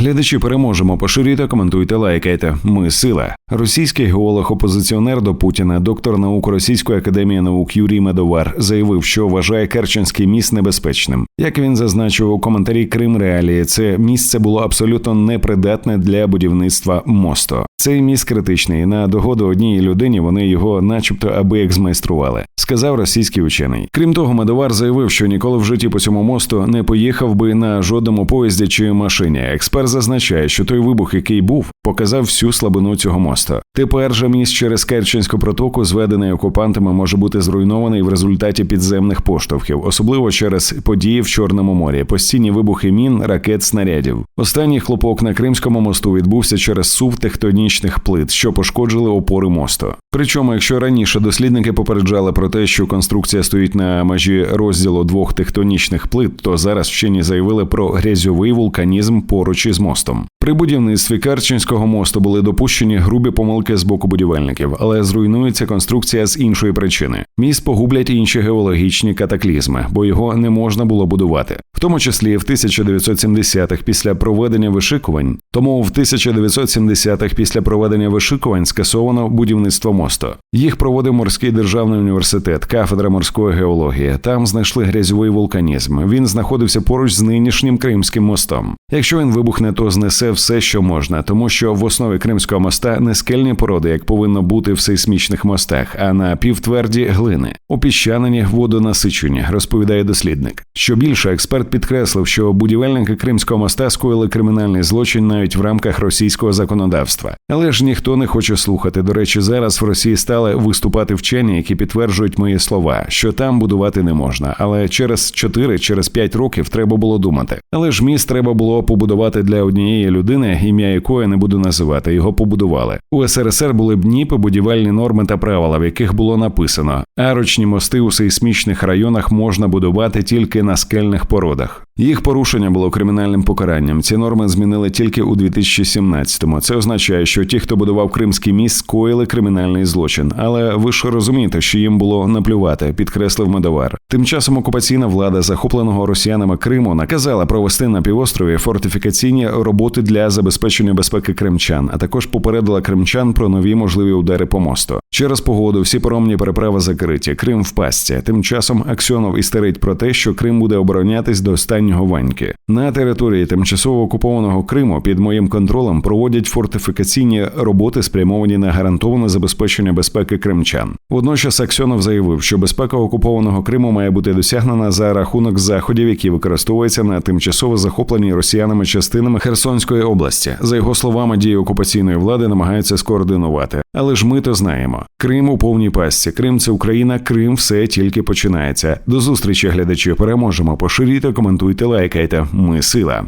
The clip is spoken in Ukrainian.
Глядачі переможемо. Поширюйте, коментуйте, лайкайте. Ми сила. Російський геолог-опозиціонер до Путіна, доктор наук Російської академії наук Юрій Медовар, заявив, що вважає Керченський міст небезпечним. Як він зазначив у коментарі Крим Реалії, це місце було абсолютно непридатне для будівництва мосту. Цей міст критичний. На догоду одній людині вони його, начебто, аби як змайстрували, сказав російський учений. Крім того, Медовар заявив, що ніколи в житті по цьому мосту не поїхав би на жодному поїзді чи машині. Експерт зазначає, що той вибух, який був, показав всю слабину цього мосту. Тепер же міст через Керченську протоку, зведений окупантами, може бути зруйнований в результаті підземних поштовхів, особливо через події в Чорному морі, постійні вибухи мін, ракет, снарядів. Останній хлопок на Кримському мосту відбувся через сув тектонічних плит, що пошкоджили опори мосту. Причому, якщо раніше дослідники попереджали про те, що конструкція стоїть на межі розділу двох тектонічних плит, то зараз вчені заявили про грязьовий вулканізм поруч із мостом. При будівництві Керченського мосту були допущені грубі помилки з боку будівельників, але зруйнується конструкція з іншої причини. Міст погублять інші геологічні катаклізми, бо його не можна було будувати, в тому числі в 1970-х після проведення вишикувань. Тому в 1970-х після проведення вишикувань скасовано будівництво мосту. Їх проводив морський державний університет, кафедра морської геології. Там знайшли грязьовий вулканізм. Він знаходився поруч з нинішнім Кримським мостом. Якщо він вибухне, то знесе все, що можна, тому що в основі Кримського моста не скельні породи, як повинно бути в сейсмічних мостах, а на півтверді глини, опіщанені водонасичені, розповідає дослідник. Що більше, експерт підкреслив, що будівельники Кримського моста скоїли кримінальний злочин навіть в рамках російського законодавства, але ж ніхто не хоче слухати. До речі, зараз в Росії стали виступати вчені, які підтверджують мої слова, що там будувати не можна. Але через 4 через 5 років треба було думати. Але ж міст треба було побудувати для однієї людини, ім'я якої не буду називати. Його побудували у СРСР. Були б НІПи, будівельні норми та правила, в яких було написано: арочні мости у сейсмічних районах можна будувати тільки на скельних породах. Їх порушення було кримінальним покаранням. Ці норми змінили тільки у 2017-му. Це означає, що ті, хто будував Кримський міст, скоїли кримінальний злочин. Але ви ж розумієте, що їм було наплювати, підкреслив медовар. Тим часом окупаційна влада захопленого росіянами Криму наказала провести на півострові фортифікаційні роботи для забезпечення безпеки кримчан, а також попередила кримчан про нові можливі удари по мосту. Через погоду всі поромні переправи закриті. Крим в пастці. Тим часом Аксьонов істерить про те, що Крим буде оборонятись до останнього ваньки. На території тимчасово окупованого Криму під моїм контролем проводять фортифікаційні роботи, спрямовані на гарантоване забезпечення безпеки кримчан. Водночас Аксьонов заявив, що безпека окупованого Криму має бути досягнена за рахунок заходів, які використовуються на тимчасово захопленій росіянами частинами Херсонської області. За його словами, дії окупаційної влади намагаються скоординувати. Але ж ми то знаємо. Крим у повній пастці. Крим це Україна. Крим все тільки починається. До зустрічі, глядачі. Переможемо. Поширюйте, коментуйте, лайкайте. Ми сила.